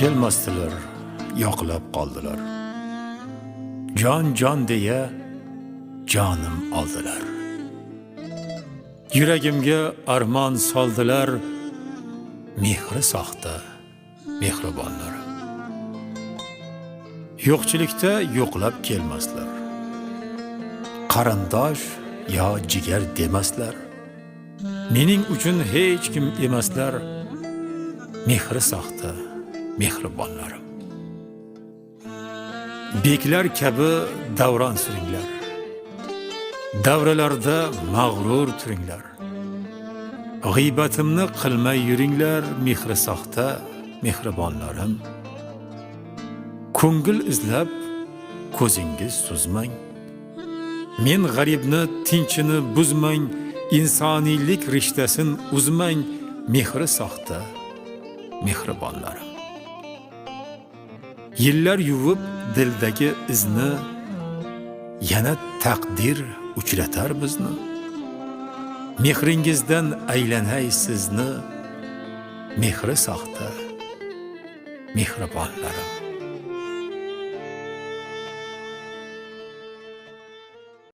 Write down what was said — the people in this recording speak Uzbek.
kelmasdilar yoqlab qoldilar. Jon jon deya jonim oldilar. Yuragimga armon soldilar mehri soxta mehribonlar. Yo'qchilikda yo'qlab kelmaslar qarindosh yo jigar demaslar. Mening uchun hech kim emaslar mehri soxta mehribonlarim. Beklar kabi davron suringlar. Davralarda mag'rur turinglar. G'iybatimni qilmay yuringlar mehri soxta mehribonlarim. Ko'ngil izlab ko'zingiz suzmang. Men g'aribni tinchini buzmang insoniylik rishtasin uzmang mehri soxta mehribonlarim. Yillar yuvib dildagi izni yana taqdir uchratar bizni. Mehringizdan aylanay sizni mehri soxta mehribonlarim